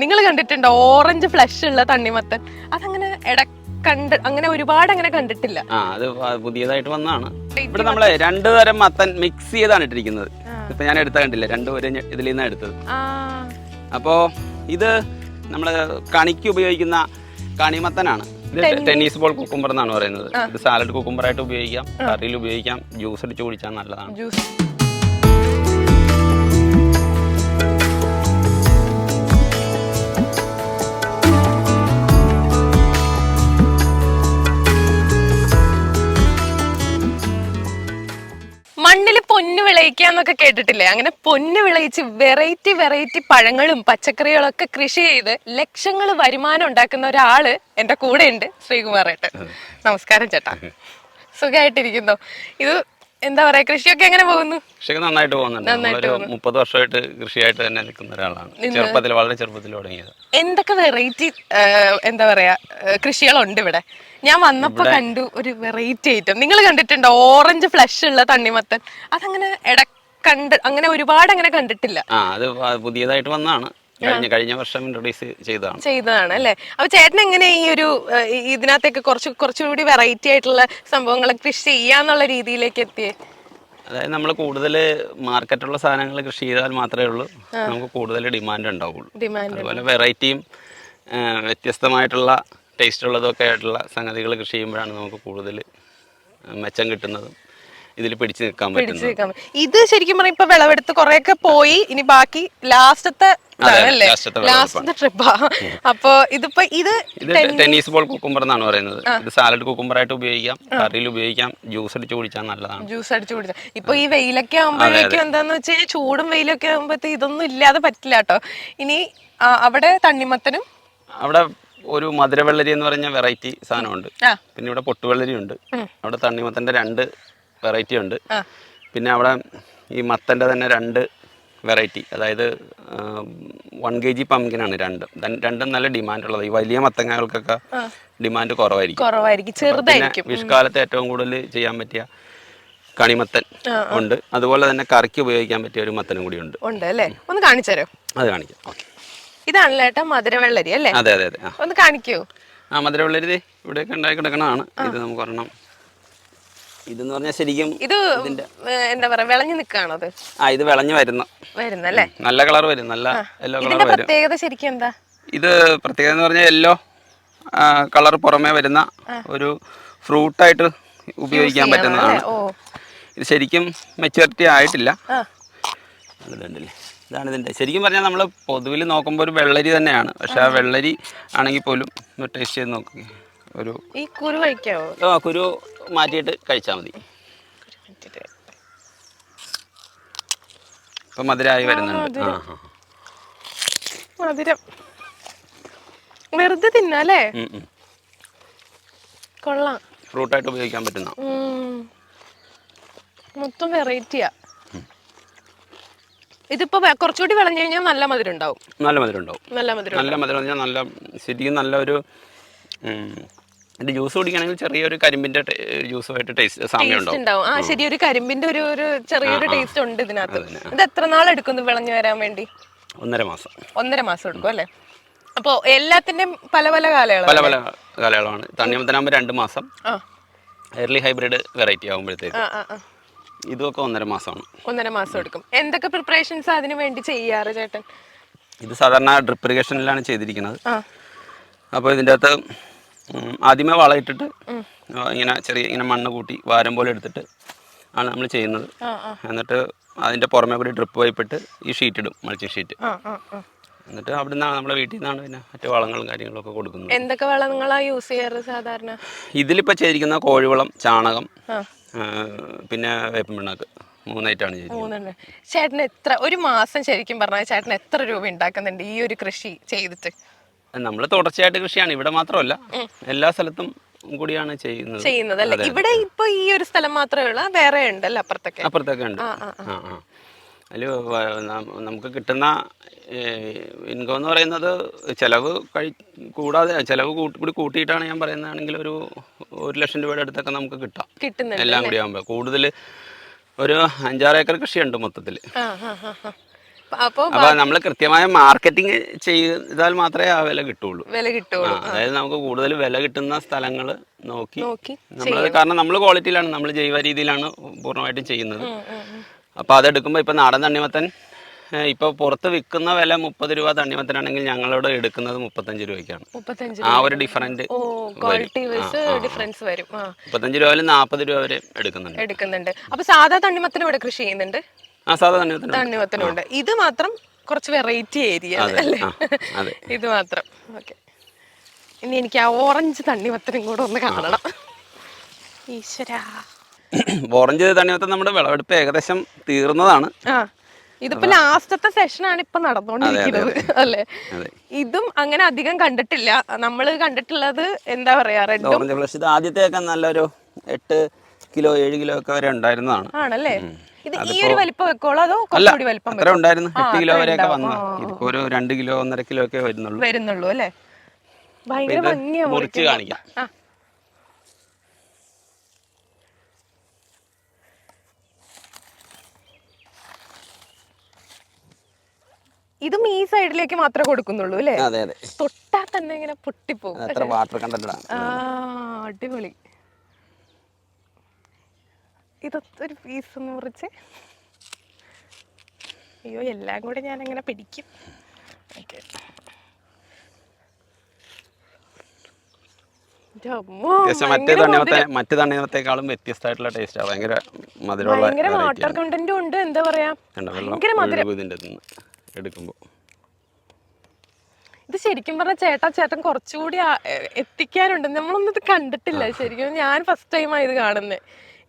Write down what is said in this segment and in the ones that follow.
നിങ്ങൾ കണ്ടിട്ടുണ്ട്? Orange flush ഉള്ള തണ്ണിമത്തൻ? അതങ്ങനെ ഇട കണ്ട് അങ്ങനെ ഒരുപാട് അങ്ങനെ കണ്ടിട്ടില്ല. ആ അത് പുതിയതായിട്ട് വന്നതാണ്. ഇവിടെ നമ്മളെ രണ്ടു തരം മത്തൻ മിക്സ് ചെയ്താണ് ഇട്ടിരിക്കുന്നത്. ഇപ്പൊ ഞാൻ എടുത്ത കണ്ടില്ല? രണ്ടുപേരും ഇതിൽ നിന്നാണ് എടുത്തത്. അപ്പോ ഇത് നമ്മൾ കണിക്ക് ഉപയോഗിക്കുന്ന കണിമത്തനാണ്. ഇത് ടെന്നീസ് ബോൾ കുക്കുംബർ എന്നാണ് പറയുന്നത്. ഇത് സാലഡ് കുക്കുംബർ ആയിട്ട് ഉപയോഗിക്കാം. കറിയിൽ ഉപയോഗിക്കാം. ജ്യൂസ് അടിച്ച് കുടിച്ചാൽ നല്ലതാണ്. ജ്യൂസ് മണ്ണിൽ എന്നൊക്കെ കേട്ടിട്ടില്ലേ? അങ്ങനെ പൊന്ന് വിളയിച്ച് വെറൈറ്റി വെറൈറ്റി പഴങ്ങളും പച്ചക്കറികളും ഒക്കെ കൃഷി ചെയ്ത് ലക്ഷങ്ങൾ വരുമാനം ഉണ്ടാക്കുന്ന ഒരാൾ എന്റെ കൂടെ ഉണ്ട് ശ്രീകുമാർ ഏട്ടൻ നമസ്കാരം ചേട്ടാ. സുഖമായിട്ടിരിക്കുന്നു ഇത് എന്താ പറയാ കൃഷിയൊക്കെ എങ്ങനെ പോകുന്നു? കൃഷിയൊക്കെ നന്നായിട്ട് പോകുന്നുണ്ട്. നമ്മളൊരു മുപ്പത് വർഷമായിട്ട് കൃഷിയായിട്ട് തന്നെ നിൽക്കുന്ന ഒരാളാണ്. ചെറുപ്പത്തിൽ വളരെ ചെറുപ്പത്തിൽ തുടങ്ങിയത്. എന്തൊക്കെ വെറൈറ്റി എന്താ പറയാ കൃഷികളുണ്ട് ഇവിടെ? ഞാൻ വന്നപ്പോ കണ്ടു ഒരു വെറൈറ്റി ഐറ്റം നിങ്ങൾ കണ്ടിട്ടുണ്ടോ? ഓറഞ്ച് ഫ്ലഷ് ഉള്ള തണ്ണിമത്തൻ. അതങ്ങനെ ഇട കണ്ട് അങ്ങനെ ഒരുപാട് അങ്ങനെ കണ്ടിട്ടില്ല. ആ അത് പുതിയതായിട്ട് വന്നതാണ്. കഴിഞ്ഞ കഴിഞ്ഞ വർഷം ഇൻട്രൊഡ്യൂസ് ചെയ്തതാണ്. ചെയ്തതാണ് അല്ലേ? അപ്പൊ ചേട്ടൻ എങ്ങനെ ഈ ഒരു ഇതിനകത്തേക്ക് കുറച്ച് കുറച്ചുകൂടി വെറൈറ്റി ആയിട്ടുള്ള സംഭവങ്ങൾ കൃഷി ചെയ്യാന്നുള്ള രീതിയിലേക്ക് എത്തിയേ? അതായത് നമ്മൾ കൂടുതൽ മാർക്കറ്റുള്ള സാധനങ്ങൾ കൃഷി ചെയ്താൽ മാത്രമേ ഉള്ളൂ. നമുക്ക് കൂടുതൽ ഡിമാൻഡ് ഉണ്ടാവുള്ളൂ. ഡിമാൻഡ് അതുപോലെ വെറൈറ്റിയും വ്യത്യസ്തമായിട്ടുള്ള ടേസ്റ്റ് ഉള്ളതൊക്കെ ആയിട്ടുള്ള സംഗതികൾ കൃഷി ചെയ്യുമ്പോഴാണ് നമുക്ക് കൂടുതൽ മെച്ചം കിട്ടുന്നതും ഇതിൽ പിടിച്ചു നിൽക്കാൻ പറ്റുന്നത്. പിടിച്ചു ഇത് ശരിക്കും പറഞ്ഞാൽ ഇപ്പൊ വിളവെടുത്ത് കുറെയൊക്കെ പോയി. ഇനി ബാക്കി ലാസ്റ്റത്തെ അല്ലേ ലാസ്റ്റത്തെ ലാസ്റ്റത്തെ ട്രിപ്പാ അപ്പൊ ഇതിപ്പോ ഇത് ഇത് ടെന്നീസ് ബോൾ കുക്കുംബർ എന്നാണ് പറയുന്നത്. ഇത് സാലഡ് കുക്കുംബർ ആയിട്ട് ഉപയോഗിക്കാം. കറിയിൽ ഉപയോഗിക്കാം. ജ്യൂസ് അടിച്ച് കുടിച്ചാൽ നല്ലതാണ്. ജ്യൂസ് അടിച്ചു കുടിച്ചാൽ ഇപ്പൊ ഈ വെയിലൊക്കെ ആകുമ്പോഴേക്കും എന്താന്ന് വെച്ച് കഴിഞ്ഞാൽ ചൂടും വെയിലൊക്കെ ആകുമ്പോഴത്തെ ഇതൊന്നും ഇല്ലാതെ പറ്റില്ല കേട്ടോ ഇനി ആ, അവിടെ തണ്ണിമത്തനും? അവിടെ ഒരു മധുരവെള്ളരി എന്ന് പറഞ്ഞ വെറൈറ്റി സാധനമുണ്ട്. ആ. പിന്നെ ഇവിടെ പൊട്ടുവെള്ളരി ഉണ്ട് അവിടെ തണ്ണിമത്തന്റെ രണ്ട് വെറൈറ്റി ഉണ്ട്. പിന്നെ അവിടെ ഈ മത്തന്റെ തന്നെ രണ്ട് വെറൈറ്റി. അതായത് വൺ കെ ജി പമ്പിനാണ് രണ്ടും. രണ്ടും നല്ല ഡിമാൻഡ് ഉള്ളത്. ഈ വലിയ മത്തങ്ങകൾക്കൊക്കെ ഡിമാൻഡ് കുറവായിരിക്കും. കുറവായിരിക്കും. ചെറുതായിരിക്കും. വിഷുക്കാലത്ത് ഏറ്റവും കൂടുതൽ ചെയ്യാൻ പറ്റിയ കണിമത്തൻ ഉണ്ട്. അതുപോലെ തന്നെ കറിക്ക് ഉപയോഗിക്കാൻ പറ്റിയ ഒരു മത്തനും കൂടി ഉണ്ട്. ഉണ്ട് അല്ലേ? ഒന്ന് കാണിച്ചു തരോ? അത് കാണിക്കാം. ഇതാണ് ഇതാണല്ലോ ഏട്ടാ മധുരവെള്ളരി അല്ലേ? അതെ അതെ അതെ. ഒന്ന് കാണിക്കൂ. ആ മധുരവെള്ളരി ഇവിടെയൊക്കെ ഉണ്ടായി കിടക്കണതാണ്. ഇത് നമുക്ക് ഒരെണ്ണം ഇതെന്ന് പറഞ്ഞാൽ ശരിക്കും ഇത് എന്താ പറയാ വിളഞ്ഞു നിക്കാണോ അത്? ആ ഇത് വിളഞ്ഞു വരുന്ന. വരുന്നല്ലേ നല്ല കളർ വരും നല്ല യെല്ലോ കളർ ഇതിന്റെ വരും. പ്രത്യേകത ശരിക്കും എന്താ? ഇത് പ്രത്യേകത എന്ന് പറഞ്ഞാൽ യെല്ലോ കളർ പുറമേ വരുന്ന ഒരു ഫ്രൂട്ടായിട്ട് ഉപയോഗിക്കാൻ പറ്റുന്നതാണ്. ഓ. ഇത് ശരിക്കും മെച്യൂരിറ്റി ആയിട്ടില്ല. ആ. ഇതുണ്ടല്ലേ ഇതാണ് ഇതിന്റെ ശരിക്കും പറഞ്ഞാൽ നമ്മൾ പൊതുവിൽ നോക്കുമ്പോൾ ഒരു വെള്ളരി തന്നെയാണ്. പക്ഷെ ആ വെള്ളരി ആണെങ്കിൽ പോലും ടേസ്റ്റ് ചെയ്ത് നോക്കി. ഒരു ഈ കുരു കഴിക്കാവോ? ആ, കുരു മാറ്റിയിട്ട് കഴിച്ചാൽ മതി. ഇപ്പൊ മധുരമായി വരുന്നുണ്ട്. ആ ആ മധുരം. വെറുതെ തിന്നാലേ ഉം, ഉം. കൊള്ളാം. ഫ്രൂട്ടായിട്ട് ഉപയോഗിക്കാൻ പറ്റുന്ന. ഉം. മൊത്തം വെറൈറ്റിയാ. ഇതിപ്പോ വെ- കുറച്ചുകൂടി വിളഞ്ഞു കഴിഞ്ഞാൽ നല്ല മധുരം ഉണ്ടാവും. നല്ല മധുരം ഉണ്ടാവും. നല്ല മധുരം നല്ല മധുരം എന്ന് പറഞ്ഞാൽ നല്ല ശരിക്കും നല്ല ഒരു എന്റെ ജ്യൂസ് കുടിക്കുകയാണെങ്കിൽ ചെറിയൊരു കരിമ്പിന്റെ ജ്യൂസുമായിട്ട് ടേസ്റ്റ് സാമ്യം ഉണ്ടാവും. ആ ശരി ഒരു കരിമ്പിന്റെ ഒരു ഒരു ചെറിയൊരു ടേസ്റ്റ് ഉണ്ട് ഇതിനകത്ത്. ഇത് എത്ര നാൾ എടുക്കും വിളഞ്ഞു വരാൻ വേണ്ടി? ഒന്നര മാസം. ഒന്നര മാസം എടുക്കും അല്ലേ? അപ്പോ എല്ലാത്തിന്റെയും പല പല കാലയളവ് പല പല കാലയളവാണ്. തണ്ണിമത്തനാകുമ്പോൾ രണ്ട് മാസം. ആ. എയർലി ഹൈബ്രിഡ് വെറൈറ്റി ആകുമ്പോഴത്തേക്ക് ഇതൊക്കെ ഒന്നര മാസമാണ്. ഒന്നര മാസം എടുക്കും. എന്തൊക്കെ പ്രിപ്പറേഷൻസ് അതിന് വേണ്ടി ചെയ്യാറ് ചേട്ടൻ? ഇത് സാധാരണ ഡ്രിപ്പ് ഇറിഗേഷനിലാണ് ചെയ്തിരിക്കുന്നത്. അപ്പോൾ ഇതിന്റെ അകത്ത് ആദ്യമേ വളമിട്ടിട്ട് ഇങ്ങനെ ചെറിയ ഇങ്ങനെ മണ്ണ് കൂട്ടി വാരം പോലെ എടുത്തിട്ട് ആണ് നമ്മൾ ചെയ്യുന്നത്. എന്നിട്ട് അതിന്റെ പുറമെ കൂടി ഡ്രിപ്പ് പൈപ്പിട്ട് ഈ ഷീറ്റ് ഇടും മൾച്ചി ഷീറ്റ് എന്നിട്ട് അവിടെ നിന്നാണ് നമ്മുടെ വീട്ടിൽ നിന്നാണ് പിന്നെ മറ്റു വളങ്ങളും കാര്യങ്ങളും ഒക്കെ കൊടുക്കുന്നത്. എന്തൊക്കെ വളങ്ങളാ യൂസ് ചെയ്യാറ് സാധാരണ? ഇതിലിപ്പോ ചെയ്തിരിക്കുന്ന കോഴിവളം ചാണകം പിന്നെ വേപ്പിൻ പിണ്ണാക്ക് മൂന്നായിട്ടാണ് മൂന്നെണ്ണം. ചേട്ടൻ എത്ര ഒരു മാസം ശരിക്കും പറഞ്ഞാൽ ചേട്ടൻ എത്ര രൂപ ഉണ്ടാക്കുന്നുണ്ട് ഈ ഒരു കൃഷി ചെയ്തിട്ട്? നമ്മൾ തുടർച്ചയായിട്ട് കൃഷിയാണ് ഇവിടെ മാത്രമല്ല എല്ലാ സ്ഥലത്തും കൂടിയാണ് ചെയ്യുന്നത്. ചെയ്യുന്നത് അല്ലേ? ഇവിടെ ഇപ്പൊ ഈ ഒരു സ്ഥലം മാത്രമേ ഉള്ളൂ വേറെ ഉണ്ടല്ലോ അപ്പുറത്തൊക്കെ? അപ്പുറത്തൊക്കെ ഉണ്ട്. അതിൽ നമുക്ക് കിട്ടുന്ന ഇൻകം എന്ന് പറയുന്നത് ചിലവ് കഴി കൂടാതെ ചിലവ് കൂട്ടി കൂടി കൂട്ടിയിട്ടാണ് ഞാൻ പറയുന്നതാണെങ്കിൽ ഒരു ഒരു ലക്ഷം രൂപയുടെ അടുത്തൊക്കെ നമുക്ക് കിട്ടാം. കിട്ടുന്നുണ്ട് എല്ലാം കൂടി ആകുമ്പോൾ കൂടുതൽ ഒരു അഞ്ചാറ് ഏക്കർ കൃഷിയുണ്ട് മൊത്തത്തിൽ അപ്പൊ നമ്മൾ കൃത്യമായ മാർക്കറ്റിംഗ് ചെയ്താൽ മാത്രമേ ആ വില കിട്ടുള്ളൂ. വില കിട്ടുള്ളൂ. അതായത് നമുക്ക് കൂടുതൽ വില കിട്ടുന്ന സ്ഥലങ്ങൾ നോക്കി നമ്മൾ കാരണം നമ്മൾ ക്വാളിറ്റിയിലാണ് നമ്മൾ ജൈവ രീതിയിലാണ് പൂർണമായിട്ടും ചെയ്യുന്നത്. അപ്പൊ ഇപ്പൊ അതെടുക്കുമ്പോൾ ഇപ്പോൾ നാടൻ തണ്ണിമത്തൻ ഇപ്പൊ പുറത്ത് വിൽക്കുന്ന വില മുപ്പത് രൂപ തണ്ണിമത്തനാണെങ്കിൽ ഞങ്ങളോട് എടുക്കുന്നത് മുപ്പത്തഞ്ച് രൂപയ്ക്കാണ്. ആ ഒരു ഡിഫറന്റ് ഡിഫറൻസ് വരും. മുപ്പത്തഞ്ച് രൂപ നാൽപ്പത് രൂപ വരെ എടുക്കുന്നുണ്ട്. എടുക്കുന്നുണ്ട്. അപ്പൊ സാധാ തണ്ണിമത്തനും ഇവിടെ കൃഷി ചെയ്യുന്നുണ്ട്? ആ സാധാ തണ്ണിമത്തൻ തണ്ണിമത്തനും ഉണ്ട്. ഇത് മാത്രം കുറച്ച് വെറൈറ്റി ഏരിയ അല്ലേ? ഇത് മാത്രം. ഓക്കെ ഇനി എനിക്ക് ആ ഓറഞ്ച് തണ്ണിമത്തനും കൂടെ ഒന്ന് കാണണം. ഈശ്വരാ. ഓറഞ്ച് തണ്ണിമത്തൻ നമ്മുടെ വിളവെടുപ്പ് ഏകദേശം തീർന്നതാണ്. ഇതിപ്പോ ലാസ്റ്റത്തെ സെഷനാണ് ഇപ്പൊ നടന്നുകൊണ്ടിരിക്കുന്നത് അല്ലെ? ഇതും അങ്ങനെ അധികം കണ്ടിട്ടില്ല. നമ്മൾ കണ്ടിട്ടുള്ളത് എന്താ പറയാ റെഡ് ഓറഞ്ച് ഫ്ലഷ് ഇത് ആദ്യത്തെയൊക്കെ നല്ലൊരു എട്ട് കിലോ ഏഴ് കിലോ ഒക്കെ വരെ ഉണ്ടായിരുന്നതാണ്. ആണല്ലേ? ഇത് ഈ ഒരു വലിപ്പം വെക്കോളൂ അതോ അല്ല കുറച്ചുകൂടി വലിപ്പം അത്ര ഉണ്ടായിരുന്നു? എട്ട് കിലോ വരെ വരെയൊക്കെ. വന്നു ഇതിപ്പോ ഒരു രണ്ട് കിലോ ഒന്നര കിലോ ഒക്കെ വരുന്നുള്ളൂ. വരുന്നുള്ളൂ അല്ലേ? ഭയങ്കര ഭംഗിയാ മുറിച്ച് മുറിക്കുമ്പോ. കാണിക്കാം. ഇതും ഈ സൈഡിലേക്ക് മാത്രമേ കൊടുക്കുന്നുള്ളൂ അല്ലേ? അതെ അതെ. തൊട്ടാ തന്നെ ഇങ്ങനെ പൊട്ടിപ്പോകും അടിപൊളി. ഇതൊരു പീസ് ഒന്ന് മുറിച്ച്. അയ്യോ എല്ലാം കൂടെ ഞാൻ അങ്ങനെ പിടിക്കും. ഓക്കെ. മറ്റേ തണ്ണിമത്തെ മറ്റു തണ്ണിമത്തേക്കാളും വ്യത്യസ്തമായിട്ടുള്ള ടേസ്റ്റാ ഭയങ്കര മധുരമുള്ള ഭയങ്കര വാട്ടർ. കണ്ടന്റും ഉണ്ട് എന്താ പറയാ? ഭയങ്കര മധുരം. നിന്ന് എടുക്കുമ്പോൾ ഇത് ശരിക്കും പറഞ്ഞ ചേട്ടാ ചേട്ടൻ കുറച്ചുകൂടി എത്തിക്കാനുണ്ട്. നമ്മളൊന്നും ഇത് കണ്ടിട്ടില്ല. ശരിക്കും ഞാൻ ഫസ്റ്റ് ടൈമാണ് ഇത് കാണുന്നത്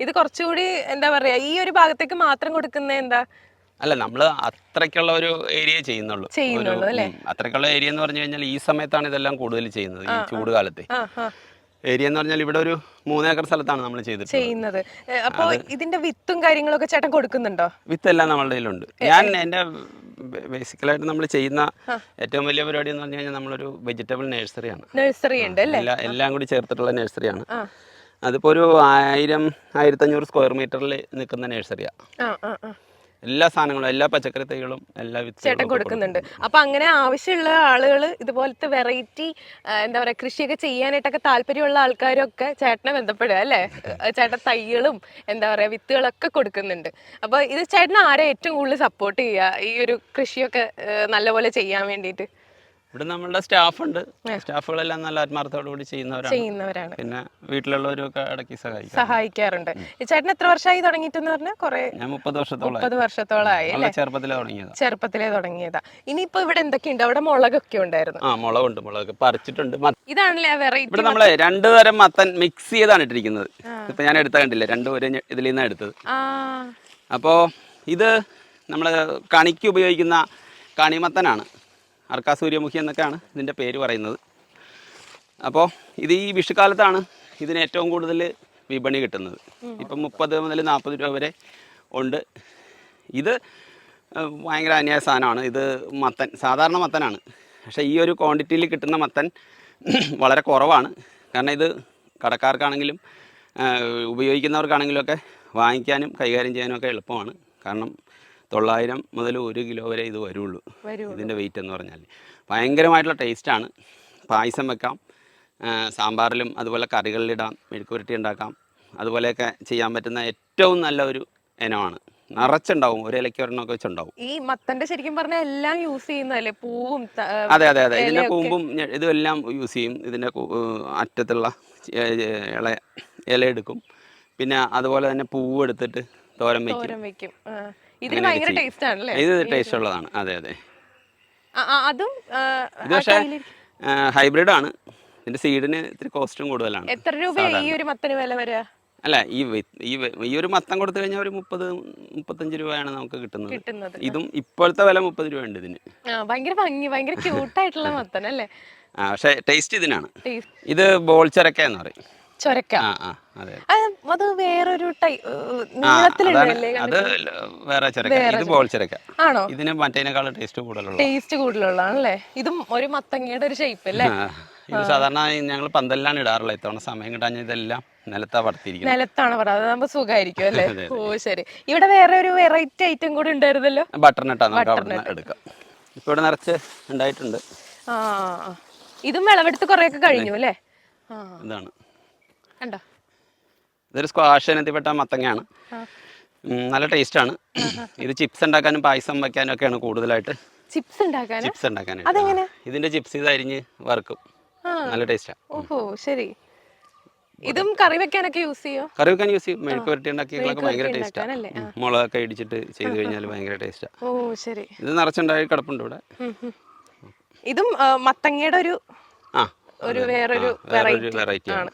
ഇത് കുറച്ചുകൂടി എന്താ പറയാ ഈ ഒരു ഭാഗത്തേക്ക് മാത്രം കൊടുക്കുന്ന എന്താ? അല്ല നമ്മൾ അത്രയ്ക്കുള്ള ഒരു ഏരിയ ചെയ്യുന്നുള്ളൂ? അത്രയ്ക്കുള്ള ഏരിയ എന്ന് പറഞ്ഞു കഴിഞ്ഞാൽ ഈ സമയത്താണ് ഇതെല്ലാം കൂടുതൽ ചെയ്യുന്നത് ഈ ചൂട് കാലത്തെ. ഏരിയ എന്ന് പറഞ്ഞാൽ ഇവിടെ ഒരു മൂന്നേക്കർ സ്ഥലത്താണ് നമ്മൾ ചെയ്തിട്ടുള്ളത്. ചെയ്യുന്നത്. അപ്പോൾ അപ്പൊ ഇതിന്റെ വിത്തും കാര്യങ്ങളൊക്കെ ചേട്ടൻ കൊടുക്കുന്നുണ്ടോ? വിത്ത് എല്ലാം നമ്മളുടെ കയ്യിലുണ്ട്. ഞാൻ എന്റെ ബേസിക്കലായിട്ട് നമ്മൾ ചെയ്യുന്ന ഏറ്റവും വലിയ പരിപാടി എന്ന് പറഞ്ഞു കഴിഞ്ഞാൽ നമ്മളൊരു വെജിറ്റബിൾ നഴ്സറിയാണ്. നഴ്സറി ഉണ്ട് അല്ലേ? എല്ലാം കൂടി ചേർത്തിട്ടുള്ള നഴ്സറിയാണ്. അതിപ്പോൾ ഒരു ആയിരം ആയിരത്തഞ്ഞൂറ് സ്ക്വയർ മീറ്ററിൽ നിൽക്കുന്ന നഴ്സറിയാണ് എല്ലാ സാധനങ്ങളും എല്ലാ പച്ചക്കറി തൈകളും എല്ലാ ചേട്ടൻ കൊടുക്കുന്നുണ്ട്. അപ്പൊ അങ്ങനെ ആവശ്യമുള്ള ആളുകൾ ഇതുപോലത്തെ വെറൈറ്റി എന്താ പറയാ കൃഷിയൊക്കെ ചെയ്യാനായിട്ടൊക്കെ താല്പര്യമുള്ള ആൾക്കാരൊക്കെ ചേട്ടനെ ബന്ധപ്പെടുക അല്ലേ? ചേട്ടൻ തൈകളും എന്താ പറയാ വിത്തുകളൊക്കെ കൊടുക്കുന്നുണ്ട്. അപ്പൊ ഇത് ചേട്ടൻ ആരെ ഏറ്റവും കൂടുതൽ സപ്പോർട്ട് ചെയ്യുക? ഈ ഒരു കൃഷിയൊക്കെ നല്ലപോലെ ചെയ്യാൻ വേണ്ടിയിട്ട്? ഇവിടെ നമ്മളുടെ സ്റ്റാഫ് ഉണ്ട് സ്റ്റാഫുകളെല്ലാം നല്ല ആത്മാർത്ഥത്തോടു കൂടി ചെയ്യുന്നവരാണ്. ചെയ്യുന്നവരാണ്. പിന്നെ വീട്ടിലുള്ളവരൊക്കെ ഇടയ്ക്ക് സഹായിക്കും. സഹായിക്കാറുണ്ട്. ചേട്ടൻ എത്ര വർഷമായി തുടങ്ങിയിട്ടെന്ന് പറഞ്ഞാൽ കുറെ ഞാൻ മുപ്പത് വർഷത്തോളം മുപ്പത് വർഷത്തോളമായി ചെറുപ്പത്തിലേ തുടങ്ങിയത്. ചെറുപ്പത്തിലേ തുടങ്ങിയതാ. ഇനിയിപ്പോ ഇവിടെ എന്തൊക്കെയുണ്ട്? അവിടെ മുളകൊക്കെ ഉണ്ടായിരുന്നു. ആ മുളകുണ്ട്. മുളക് പറിച്ചിട്ടുണ്ട്. ഇതാണല്ലേ വെറൈറ്റി ഇവിടെ നമ്മളെ രണ്ടു തരം മത്തൻ മിക്സ് ചെയ്താണ് ഇട്ടിരിക്കുന്നത്. ഇപ്പൊ ഞാൻ എടുത്ത കണ്ടില്ല? രണ്ടു ഒരു ഇതിൽ നിന്നാണ് എടുത്തത്. അപ്പോ ഇത് നമ്മൾ കണിക്ക് ഉപയോഗിക്കുന്ന കണിമത്തനാണ്. അർക്കാ സൂര്യമുഖി എന്നൊക്കെയാണ് ഇതിന്റെ പേര് പറയുന്നത്. അപ്പോൾ ഇത് ഈ വിഷുക്കാലത്താണ് ഇതിന് ഏറ്റവും കൂടുതൽ വിപണി കിട്ടുന്നത്. ഇപ്പം മുപ്പത് മുതൽ നാൽപ്പത് രൂപ വരെ ഉണ്ട്. ഇത് ഭയങ്കര അന്യായ സാധനമാണ്. ഇത് മത്തൻ സാധാരണ മത്തനാണ്. പക്ഷേ ഈ ഒരു ക്വാണ്ടിറ്റിയിൽ കിട്ടുന്ന മത്തൻ വളരെ കുറവാണ്. കാരണം ഇത് കടക്കാർക്കാണെങ്കിലും ഉപയോഗിക്കുന്നവർക്കാണെങ്കിലും ഒക്കെ വാങ്ങിക്കാനും കൈകാര്യം ചെയ്യാനും ഒക്കെ എളുപ്പമാണ്. കാരണം തൊള്ളായിരം മുതൽ ഒരു കിലോ വരെ ഇത് വരുള്ളൂ. വരൂ ഇതിന്റെ വെയിറ്റ് എന്ന് പറഞ്ഞാൽ ഭയങ്കരമായിട്ടുള്ള ടേസ്റ്റാണ് പായസം വെക്കാം സാമ്പാറിലും അതുപോലെ കറികളിലിടാം മെഴുക്കുപുരട്ടി ഉണ്ടാക്കാം. അതുപോലെയൊക്കെ ചെയ്യാൻ പറ്റുന്ന ഏറ്റവും നല്ല ഒരു ഇനമാണ്. നിറച്ചുണ്ടാവും ഒരു ഇലയ്ക്ക് ഒരെണ്ണമൊക്കെ വെച്ചുണ്ടാവും. ഈ മത്തന്റെ ശരിക്കും പറഞ്ഞാൽ എല്ലാം യൂസ് ചെയ്യുന്നതല്ലേ? പൂവും അതെ അതെ അതെ. ഇതിന്റെ ഇലയൊക്കെ. കൂമ്പും ഇതും എല്ലാം യൂസ് ചെയ്യും. ഇതിന്റെ അറ്റത്തുള്ള ഏ- ഇല ഇല എടുക്കും. പിന്നെ അതുപോലെ തന്നെ പൂവ് എടുത്തിട്ട് തോരൻ വയ്ക്കും വെക്കും. ഇതിന് ഭയങ്കര ടേസ്റ്റ് ആണല്ലേ? ഇത് ടേസ്റ്റ് ഉള്ളതാണ് അതെ അതെ. അതും ഇത് പക്ഷേ ഹൈബ്രിഡ് ആണ് ഇതിന്റെ സീഡിന് ഇത്തിരി കോസ്റ്റും കൂടുതലാണ്. എത്ര രൂപ ഈ ഒരു മത്തന് വില വരിക അല്ല ഈ ഈ ഒരു മത്തം കൊടുത്തു കഴിഞ്ഞാൽ ഒരു മുപ്പത് മുപ്പത്തഞ്ച് രൂപയാണ് നമുക്ക് കിട്ടുന്നത്. ഇതും ഇപ്പോഴത്തെ വില മുപ്പത് രൂപ ഉണ്ട് ഇതിന് ഭയങ്കര ഭംഗി ഭയങ്കര ക്യൂട്ടായിട്ടുള്ള മത്തൻ അല്ലേ പക്ഷേ ടേസ്റ്റ് ഇതിനാണ്. ഇത് ഇത് ബോൾച്ചരക്ക എന്ന് പറയും. ചൊരക്ക. അതെ. വേറൊരു അത് വേറെ ചരക്ക. ഇത് ബോൾച്ചരക്ക ആണോ? ഇതിന് മറ്റേനേക്കാളും ടേസ്റ്റ് കൂടുതലുള്ള ടേസ്റ്റ് കൂടുതലുള്ളതാണല്ലേ? ഇതും ഒരു മത്തങ്ങയുടെ ഒരു ഷേപ്പ് അല്ലേ? ഇത് സാധാരണ ഞങ്ങൾ പന്തലിലാണ് ഇടാറുള്ളത്. ഇത്തവണ സമയം കിട്ടാൻ ഇതെല്ലാം നിലത്താ നിലത്താണ് അതാകുമ്പോ സുഖമായിരിക്കും അല്ലേ? ഓ ശരി. ഇവിടെ വേറെ ഒരു വെറൈറ്റി ഐറ്റം കൂടി ഉണ്ടായിരുന്നല്ലോ? ബട്ടർനട്ടാ നമുക്ക് അവിടെ നിന്ന് എടുക്കാം. ഇപ്പോൾ ഇവിടെ നിറച്ച് ഉണ്ടായിട്ടുണ്ട്. ആ ഇതും വിളവെടുത്ത് കുറെയൊക്കെ കഴിഞ്ഞു അല്ലേ? ഇതാണ് കണ്ടോ? ഇതൊരു സ്ക്വാഷ് ഇനത്തിൽപ്പെട്ട മത്തങ്ങയാണ്. നല്ല ടേസ്റ്റ് ആണ്. ഇത് ചിപ്സ് ഉണ്ടാക്കാനും പായസം വെക്കാനും ഒക്കെയാണ് കൂടുതലായിട്ട്. ചിപ്സ് ഉണ്ടാക്കാൻ ചിപ്സ് ഉണ്ടാക്കാനായിട്ട്. ഇതിന്റെ ചിപ്സ് ഇത് അരിഞ്ഞ് വറുക്കും. നല്ല ടേസ്റ്റാ ഓഹോ ശരി. ഇതും കറി വെക്കാനൊക്കെ യൂസ് ചെയ്യോ? കറി വെക്കാൻ യൂസ് ചെയ്യും. മെഴുക്ക് വരട്ടി ഉണ്ടാക്കിയൊക്കെ ഭയങ്കര? ടേസ്റ്റാണ് മുളകൊക്കെ ഇടിച്ചിട്ട് ചെയ്ത് കഴിഞ്ഞാൽ ഭയങ്കര ടേസ്റ്റാ ഓ ശരി. ഇത് നിറച്ചുണ്ടായി കിടപ്പുണ്ട് ഇവിടെ. ഇതും മത്തങ്ങയുടെ ഒരു ആ ഒരു വേറൊരു വെറൈറ്റി ആണ്.